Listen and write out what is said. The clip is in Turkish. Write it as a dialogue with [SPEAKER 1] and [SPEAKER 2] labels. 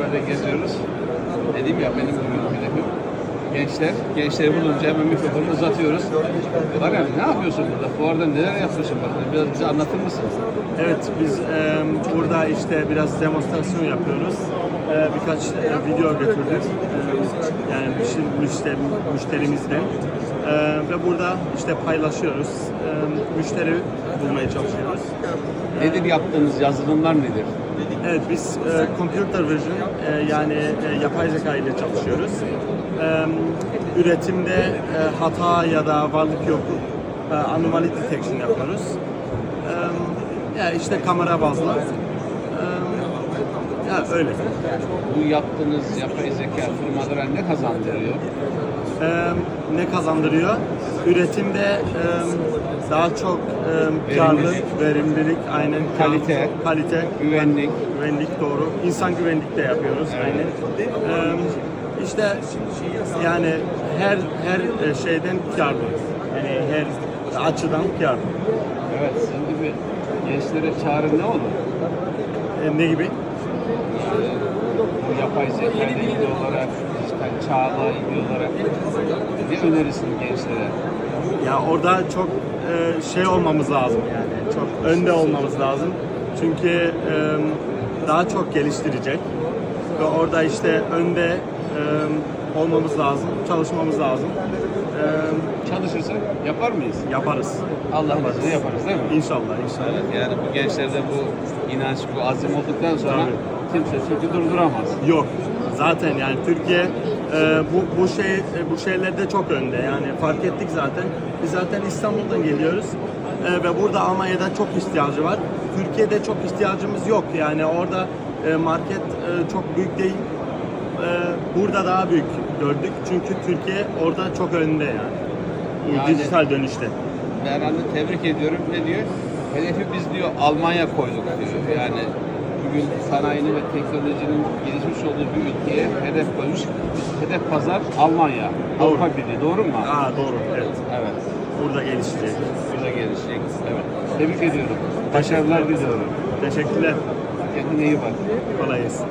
[SPEAKER 1] Böyle geziyoruz. Dedim ya benim hedefim gençler. Gençleri bulunca hemen mikrofonu uzatıyoruz. Ya ne yapıyorsun burada? Fuarda neler yapıyorsun burada? Biraz bize anlatır mısın?
[SPEAKER 2] Evet, biz e, burada işte biraz demonstrasyon yapıyoruz. E, birkaç e, video götürdük. E, yani müşteri, müşteri, müşterimizden. E, ve burada işte paylaşıyoruz. E, müşteri bulmaya çalışıyoruz.
[SPEAKER 1] Nedir yaptığınız yazılımlar nedir?
[SPEAKER 2] Evet, biz e, computer vision e, yani e, yapay zeka ile çalışıyoruz. E, üretimde e, hata ya da varlık yokluk e, anomaly detection yapıyoruz. E, ya işte kamera bazlı. E, ya öyle.
[SPEAKER 1] Bu yaptığınız yapay zeka firmalara ne kazandırıyor?
[SPEAKER 2] E, ne kazandırıyor? Üretimde e, daha çok e, karlı,
[SPEAKER 1] Verimlilik.
[SPEAKER 2] aynen
[SPEAKER 1] Kalite.
[SPEAKER 2] kalite,
[SPEAKER 1] Güvenlik.
[SPEAKER 2] güvenlik doğru. İnsan güvenlik de yapıyoruz aynen. Ee, işte yani her her şeyden karlı. Yani her açıdan karlı.
[SPEAKER 1] Evet, şimdi bir gençlere çağrı ne olur?
[SPEAKER 2] Ee, ne gibi?
[SPEAKER 1] Bu yapay zeka ile ilgili olarak, dijital çağla ilgili olarak ne önerirsin gençlere?
[SPEAKER 2] Ya orada çok e, şey olmamız lazım yani. Çok önde olmamız lazım. Çünkü daha çok geliştirecek. Ve orada işte önde olmamız lazım, çalışmamız lazım. E,
[SPEAKER 1] Çalışırsak yapar mıyız?
[SPEAKER 2] yaparız.
[SPEAKER 1] Allah'ın izniyle yaparız değil mi?
[SPEAKER 2] İnşallah, inşallah.
[SPEAKER 1] Evet, yani bu gençlerde bu inanç, bu azim olduktan sonra
[SPEAKER 2] Tabii.
[SPEAKER 1] kimse çünkü durduramaz.
[SPEAKER 2] Yok. Zaten yani Türkiye e, bu bu şey e, bu şeylerde çok önde. Yani fark ettik zaten. Biz zaten İstanbul'dan geliyoruz. E, ve burada Almanya'da çok ihtiyacı var. Türkiye'de çok ihtiyacımız yok. Yani orada e, market e, çok büyük değil. E, burada daha büyük gördük. Çünkü Türkiye orada çok önde yani. Bu
[SPEAKER 1] Yani-
[SPEAKER 2] dijital dönüşte.
[SPEAKER 1] Berhan'ı tebrik ediyorum. Ne diyor? Hedefi biz diyor Almanya koyduk diyor. Yani bugün sanayinin ve teknolojinin gelişmiş olduğu bir ülkeye hedef koymuş. Hedef pazar Almanya.
[SPEAKER 2] Doğru.
[SPEAKER 1] Avrupa Birliği. Doğru mu?
[SPEAKER 2] Aa doğru. Evet.
[SPEAKER 1] Evet.
[SPEAKER 2] Burada gelişecek.
[SPEAKER 1] Burada gelişecek. Evet. Tebrik ediyorum. Başarılar diliyorum.
[SPEAKER 2] Teşekkürler.
[SPEAKER 1] Kendine iyi bak.
[SPEAKER 2] Kolay gelsin.